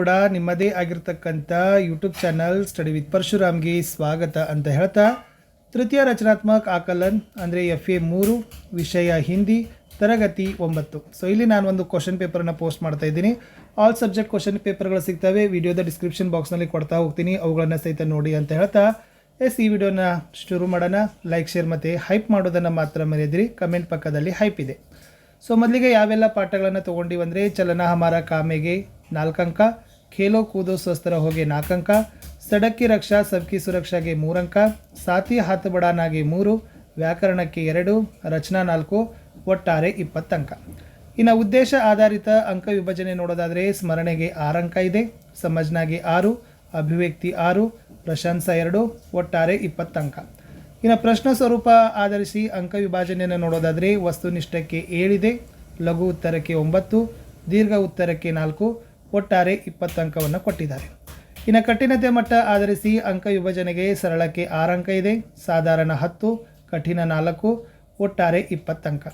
ಕೂಡ ನಿಮ್ಮದೇ ಆಗಿರ್ತಕ್ಕಂಥ ಯೂಟ್ಯೂಬ್ ಚಾನಲ್ ಸ್ಟಡಿ ವಿತ್ ಪರಶುರಾಮ್ಗೆ ಸ್ವಾಗತ ಅಂತ ಹೇಳ್ತಾ, ತೃತೀಯ ರಚನಾತ್ಮಕ ಆಕಲನ್ ಅಂದರೆ ಎಫ್ ಎ ಮೂರು, ವಿಷಯ ಹಿಂದಿ, ತರಗತಿ ಒಂಬತ್ತು. ಸೊ ಇಲ್ಲಿ ನಾನು ಒಂದು ಕ್ವಶನ್ ಪೇಪರನ್ನು ಪೋಸ್ಟ್ ಮಾಡ್ತಾ ಇದ್ದೀನಿ. ಆಲ್ ಸಬ್ಜೆಕ್ಟ್ ಕ್ವಶನ್ ಪೇಪರ್ಗಳು ಸಿಗ್ತವೆ, ವಿಡಿಯೋದ ಡಿಸ್ಕ್ರಿಪ್ಷನ್ ಬಾಕ್ಸ್ನಲ್ಲಿ ಕೊಡ್ತಾ ಹೋಗ್ತೀನಿ, ಅವುಗಳನ್ನು ಸಹಿತ ನೋಡಿ ಅಂತ ಹೇಳ್ತಾ. ಎಸ್, ಈ ವಿಡಿಯೋನ ಶುರು ಮಾಡೋಣ. ಲೈಕ್ ಶೇರ್ ಮತ್ತು ಹೈಪ್ ಮಾಡೋದನ್ನು ಮಾತ್ರ ಮರೆಯದಿರಿ. ಕಮೆಂಟ್ ಪಕ್ಕದಲ್ಲಿ ಹೈಪ್ ಇದೆ. ಸೊ ಮೊದಲಿಗೆ ಯಾವೆಲ್ಲ ಪಾಠಗಳನ್ನು ತೊಗೊಂಡಿವಂದರೆ ಚಲನ ಹಮಾರ ಕಾಮೆಗೆ ನಾಲ್ಕಂಕ ಖೇಲೋ ಕೂದೋ ಸ್ವಸ್ಥರ ಹೋಗಿ ನಾಲ್ಕಂಕ ಸಡಕ್ಕಿ ರಕ್ಷಾ, ಸಬ್ಕಿ ಸುರಕ್ಷಾಗೆ ಮೂರಂಕ, ಸಾತಿ ಹಾತ್ ಬಡಾನಾಗೆ ಮೂರು, ವ್ಯಾಕರಣಕ್ಕೆ ಎರಡು, ರಚನಾ ನಾಲ್ಕು, ಒಟ್ಟಾರೆ ಇಪ್ಪತ್ತಂಕ. ಇನ್ನು ಉದ್ದೇಶ ಆಧಾರಿತ ಅಂಕ ವಿಭಜನೆ ನೋಡೋದಾದರೆ ಸ್ಮರಣೆಗೆ ಆರಂಕ ಇದೆ ಸಮಜ್ನಾಗೆ ಆರು, ಅಭಿವ್ಯಕ್ತಿ ಆರು, ಪ್ರಶಂಸ ಎರಡು, ಒಟ್ಟಾರೆ ಇಪ್ಪತ್ತಂಕ. ಇನ್ನು ಪ್ರಶ್ನೆ ಸ್ವರೂಪ ಆಧರಿಸಿ ಅಂಕ ವಿಭಾಜನೆಯನ್ನು ನೋಡೋದಾದರೆ ವಸ್ತುನಿಷ್ಠಕ್ಕೆ ಏಳಿದೆ, ಲಘು ಉತ್ತರಕ್ಕೆ ಒಂಬತ್ತು, ದೀರ್ಘ ಉತ್ತರಕ್ಕೆ ನಾಲ್ಕು ಒಟ್ಟಾರೆ ಇಪ್ಪತ್ತು ಅಂಕವನ್ನು ಕೊಟ್ಟಿದ್ದಾರೆ. ಇನ್ನು ಕಠಿಣತೆ ಮಟ್ಟ ಆಧರಿಸಿ ಅಂಕ ವಿಭಜನೆಗೆ ಸರಳಕ್ಕೆ ಆರು ಅಂಕ ಇದೆ. ಸಾಧಾರಣ ಹತ್ತು, ಕಠಿಣ ನಾಲ್ಕು, ಒಟ್ಟಾರೆ ಇಪ್ಪತ್ತು ಅಂಕ.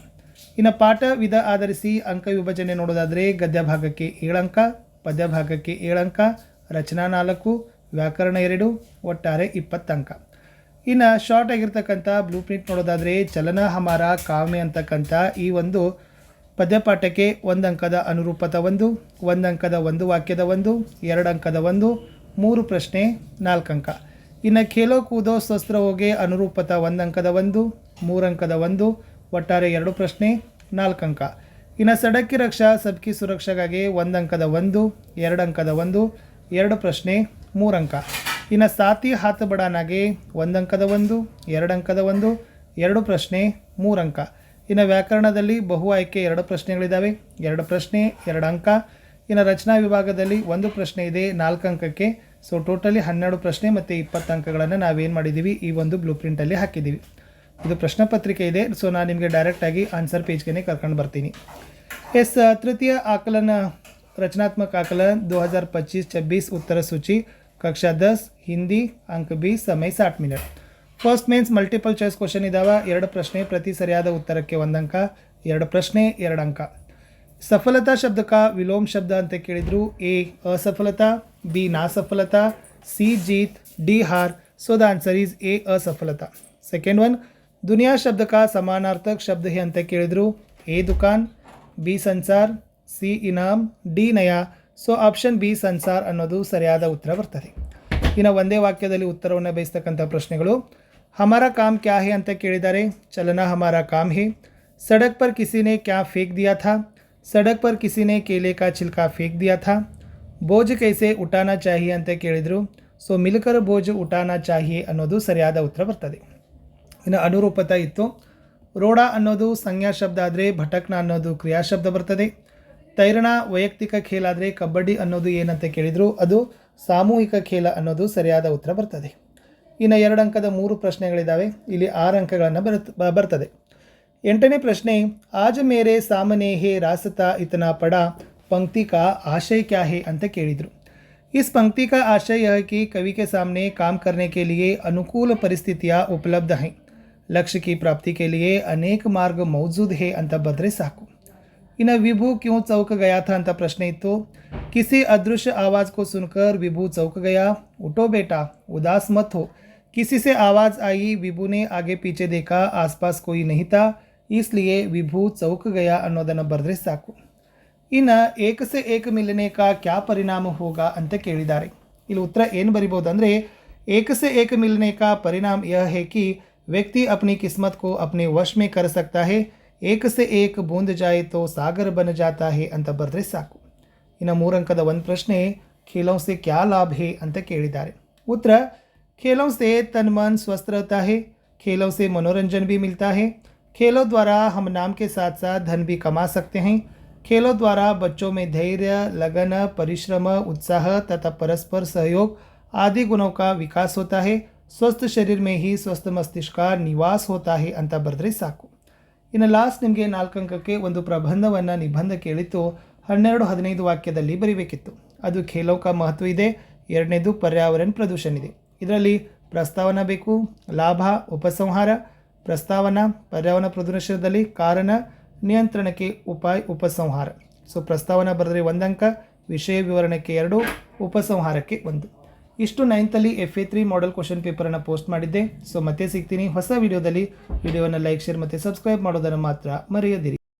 ಇನ್ನು ಪಾಠ ವಿಧ ಆಧರಿಸಿ ಅಂಕ ವಿಭಜನೆ ನೋಡೋದಾದರೆ ಗದ್ಯ ಭಾಗಕ್ಕೆ ಏಳು ಅಂಕ ಪದ್ಯ ಭಾಗಕ್ಕೆ ಏಳು ಅಂಕ, ರಚನಾ ನಾಲ್ಕು, ವ್ಯಾಕರಣ ಎರಡು, ಒಟ್ಟಾರೆ ಇಪ್ಪತ್ತು ಅಂಕ. ಇನ್ನು ಶಾರ್ಟ್ ಆಗಿರ್ತಕ್ಕಂಥ ಬ್ಲೂ ಪ್ರಿಂಟ್ ನೋಡೋದಾದರೆ ಚಲನ ಹಮಾರ ಕಾವ್ಯ ಅಂತಕ್ಕಂಥ ಈ ಒಂದು ಪದ್ಯಪಾಠಕ್ಕೆ ಒಂದಂಕದ ಅಂಕದ ಅನುರೂಪತ ಒಂದು, ಒಂದಂಕದ ಒಂದು ವಾಕ್ಯದ ಒಂದು ಎರಡು ಅಂಕದ ಒಂದು, ಮೂರು ಪ್ರಶ್ನೆ ನಾಲ್ಕು ಅಂಕ ಇನ್ನು ಖೇಲೋ ಕೂದೋ ಸ್ವಸ್ತ್ರ ಹೋಗಿ ಅನುರೂಪತ ಒಂದಂಕದ ಒಂದು, ಮೂರಂಕದ ಒಂದು, ಒಟ್ಟಾರೆ ಎರಡು ಪ್ರಶ್ನೆ ನಾಲ್ಕು ಅಂಕ ಇನ್ನು ಸಡಕ್ಕಿ ರಕ್ಷಾ, ಸಬ್ಕಿ ಸುರಕ್ಷೆಗಾಗಿ ಒಂದಂಕದ ಒಂದು ಎರಡು ಅಂಕದ ಒಂದು, ಎರಡು ಪ್ರಶ್ನೆ, ಮೂರಂಕ. ಇನ್ನು ಸಾತಿ ಹಾತ ಬಡಾನಾಗೆ ಒಂದು ಅಂಕದ ಒಂದು ಎರಡು ಅಂಕದ ಒಂದು, ಎರಡು ಪ್ರಶ್ನೆ, ಮೂರಂಕ. ಇನ್ನು ವ್ಯಾಕರಣದಲ್ಲಿ ಬಹು ಆಯ್ಕೆ ಎರಡು ಪ್ರಶ್ನೆಗಳಿದ್ದಾವೆ ಎರಡು ಪ್ರಶ್ನೆ ಎರಡು ಅಂಕ ಇನ್ನು ರಚನಾ ವಿಭಾಗದಲ್ಲಿ ಒಂದು ಪ್ರಶ್ನೆ ಇದೆ ನಾಲ್ಕು ಅಂಕಕ್ಕೆ ಸೊ ಟೋಟಲಿ ಹನ್ನೆರಡು ಪ್ರಶ್ನೆ ಮತ್ತು ಇಪ್ಪತ್ತು ಅಂಕಗಳನ್ನು ನಾವೇನು ಮಾಡಿದ್ದೀವಿ ಈ ಒಂದು ಬ್ಲೂ ಪ್ರಿಂಟಲ್ಲಿ ಹಾಕಿದ್ದೀವಿ ಇದು ಪ್ರಶ್ನೆ ಪತ್ರಿಕೆ ಇದೆ ಸೊ ನಾನು ನಿಮಗೆ ಡೈರೆಕ್ಟಾಗಿ ಆನ್ಸರ್ ಪೇಜ್ಗೆ ಕರ್ಕೊಂಡು ಬರ್ತೀನಿ ಎಸ್ ತೃತೀಯ ಆಕಲನ रचनात्मक आकलन 2025-26 उत्तर सूची कक्षा दस ಹಿಂದಿ ಅಂಕ ಬಿ ಸಮಯ ಸಾಟ್ minute first means multiple choice question ಇದಾವೆ. ಎರಡು ಪ್ರಶ್ನೆ ಪ್ರತಿ ಸರಿಯಾದ ಉತ್ತರಕ್ಕೆ ಒಂದು ಅಂಕ ಎರಡು ಪ್ರಶ್ನೆ, ಎರಡು ಅಂಕ. ಸಫಲತಾ ಶಬ್ದಕ ವಿಲೋಮ್ ಶಬ್ದ ಅಂತ ಕೇಳಿದ್ರು. ಎ, ಅಸಫಲತಾ, ಬಿ, ನಾಸಫಲತಾ, ಸಿ, ಜೀತ್, D, R. So the answer is A, ಅಸಫಲತಾ. Second one ದುನಿಯಾ ಶಬ್ದಕ ಸಮಾನಾರ್ಥಕ ಶಬ್ದ ಹೇ ಅಂತ ಕೇಳಿದ್ರು. ಎ, ದುಕಾನ್, ಬಿ, ಸಂಸಾರ್, ಸಿ, ಇನಾಮ್, ಡಿ, ನಯ. ಸೊ ಆಪ್ಷನ್ ಬಿ, ಸಂಸಾರ್ ಅನ್ನೋದು ಸರಿಯಾದ ಉತ್ತರ ಬರ್ತದೆ. ಇನ್ನು ಒಂದೇ ವಾಕ್ಯದಲ್ಲಿ ಉತ್ತರವನ್ನು ಬಯಸ್ತಕ್ಕಂಥ ಪ್ರಶ್ನೆಗಳು. ಹಮಾರ ಕಾಮ್ ಕ್ಯಾ ಹೇ ಅಂತ ಕೇಳಿದ್ದಾರೆ ಚಲನ ಹಮಾರ ಕಾಮ್ ಹೇ ಸಡಕ್ ಪರ್ ಕಿಸಿನೆ ಕ್ಯಾ ಫೇಕ್ ದಿಯಾ ಥಾ ಸಡಕ್ ಪರ್ ಕಿಸಿನೆ ಕೇಲೆ ಕಾ ಚಿಲ್ಕಾ ಫೇಕ್ ದಿಯಾ ಥಾ ಬೋಜ್ ಕೈಸೆ ಉಟಾನಾ ಚಾಹಿಯೆ ಅಂತ ಕೇಳಿದರು ಸೊ ಮಿಲ್ಕರ್ ಬೋಜ್ ಉಟಾನಾ ಚಾಹಿಯೆ ಅನ್ನೋದು ಸರಿಯಾದ ಉತ್ತರ ಬರ್ತದೆ. ಇನ್ನು ಅನುರೂಪತ ಇತ್ತು. ರೋಡ ಅನ್ನೋದು ಸಂಜ್ಞಾ ಶಬ್ದ ಆದರೆ ಭಟಕ್ನ ಅನ್ನೋದು ಕ್ರಿಯಾ ಶಬ್ದ ಬರ್ತದೆ. ತೈರಣ ವೈಯಕ್ತಿಕ ಖೇಲ ಆದರೆ ಕಬಡ್ಡಿ ಅನ್ನೋದು ಏನಂತ ಕೇಳಿದರು? ಅದು ಸಾಮೂಹಿಕ ಖೇಲ ಅನ್ನೋದು ಸರಿಯಾದ ಉತ್ತರ ಬರ್ತದೆ. ಇನ್ನು ಎರಡು ಅಂಕದ ಮೂರು ಪ್ರಶ್ನೆಗಳಿದ್ದಾವೆ ಇಲ್ಲಿ ಆರು ಅಂಕಗಳನ್ನು ಬರುತ್ತ ಬ- ಬರ್ತದೆ ಎಂಟನೇ ಪ್ರಶ್ನೆ ಆಜ ಮೇರೆ ಸಾಮನೆ ಹೇ ರಾಸತಾ ಇತನಾ ಪಡ पंक्ति का आशय क्या है ಅಂತ ಕೇಳಿದರು इस पंक्ति का आशय यह है कि कवि के सामने काम करने के लिए अनुकूल परिस्थितियाँ उपलब्ध हैं लक्ष्य की प्राप्ति के लिए अनेक मार्ग मौजूद है ಅಂತ ಬರೆದ್ರೆ ಸಾಕು ಇನ್ನು विभू क्यों चौक गया था ಅಂತ ಪ್ರಶ್ನೆ ಇತ್ತು किसी अदृश्य आवाज़ को सुनकर विभू चौक गया उठो बेटा उदास मत हो किसी से आवाज़ आई विभू ने आगे पीछे देखा आसपास कोई नहीं था इसलिए विभू चौक गया ಅನ್ನೋದನ್ನು ಬರೆದ್ರೆ ಸಾಕು ಇನ್ನು ಏಕ ಸೆ ಏಕ ಮಿಲನೆ ಕಾ ಕ್ಯಾ ಪರಿಣಾಮ ಹೋಗ ಅಂತ ಕೇಳಿದ್ದಾರೆ ಇಲ್ಲಿ ಉತ್ತರ ಏನು ಬರಿಬೋದು ಅಂದರೆ ಏಕ से एक मिलने का परिणाम यह है कि व्यक्ति अपनी किस्मत को अपने वश में कर सकता है एक से एक बूंद जाए तो सागर बन जाता है ಅಂತ ಬರೆದ್ರೆ ಸಾಕು ಇನ್ನು ಮೂರಂಕದ ಒಂದು ಪ್ರಶ್ನೆ ಖೇಲೋं से क्या लाभ है ಅಂತ ಕೇಳಿದ್ದಾರೆ ಉತ್ತರ खेलों से तन मन स्वस्थ रहता है खेलों से मनोरंजन भी मिलता है खेलों द्वारा हम नाम के साथ साथ धन भी कमा सकते हैं खेलों द्वारा बच्चों में धैर्य लगन परिश्रम उत्साह तथा परस्पर सहयोग आदि गुणों का विकास होता है स्वस्थ शरीर में ही स्वस्थ मस्तिष्क का निवास होता है ಅಂತ ಬರೆದ್ರೆ ಸಾಕು ಇನ್ನು ಲಾಸ್ಟ್ ನಿಮಗೆ ನಾಲ್ಕು ಅಂಕಕ್ಕೆ ಒಂದು ಪ್ರಬಂಧವನ್ನು ನಿಬಂಧ ಕೇಳಿತ್ತು ಹನ್ನೆರಡು ಹದಿನೈದು ವಾಕ್ಯದಲ್ಲಿ ಬರಿಬೇಕಿತ್ತು ಅದು ಖೇಲೋಕ ಮಹತ್ವ ಇದೆ ಎರಡನೇದು ಪರ್ಯಾವರಣ ಪ್ರದೂಷಣ ಇದೆ ಇದರಲ್ಲಿ ಪ್ರಸ್ತಾವನ ಬೇಕು, ಲಾಭ, ಉಪಸಂಹಾರ, ಪ್ರಸ್ತಾವನಾ, ಪರ್ಯಾವರಣ ಪ್ರದರ್ಶನದಲ್ಲಿ ಕಾರಣ, ನಿಯಂತ್ರಣಕ್ಕೆ ಉಪಾಯ, ಉಪಸಂಹಾರ. ಸೊ ಪ್ರಸ್ತಾವನ ಬರೆದ್ರೆ ಒಂದಂಕ, ವಿಷಯ ವಿವರಣೆಗೆ ಎರಡು, ಉಪಸಂಹಾರಕ್ಕೆ ಒಂದು. ಇಷ್ಟು ನೈನ್ತಲ್ಲಿ F A three model question ಪೇಪರನ್ನು post ಮಾಡಿದ್ದೆ. ಸೊ ಮತ್ತೆ ಸಿಗ್ತೀನಿ ಹೊಸ ವಿಡಿಯೋದಲ್ಲಿ ವಿಡಿಯೋನ ಲೈಕ್ ಶೇರ್ ಮತ್ತು ಸಬ್ಸ್ಕ್ರೈಬ್ ಮಾಡೋದನ್ನು ಮಾತ್ರ ಮರೆಯದಿರಿ.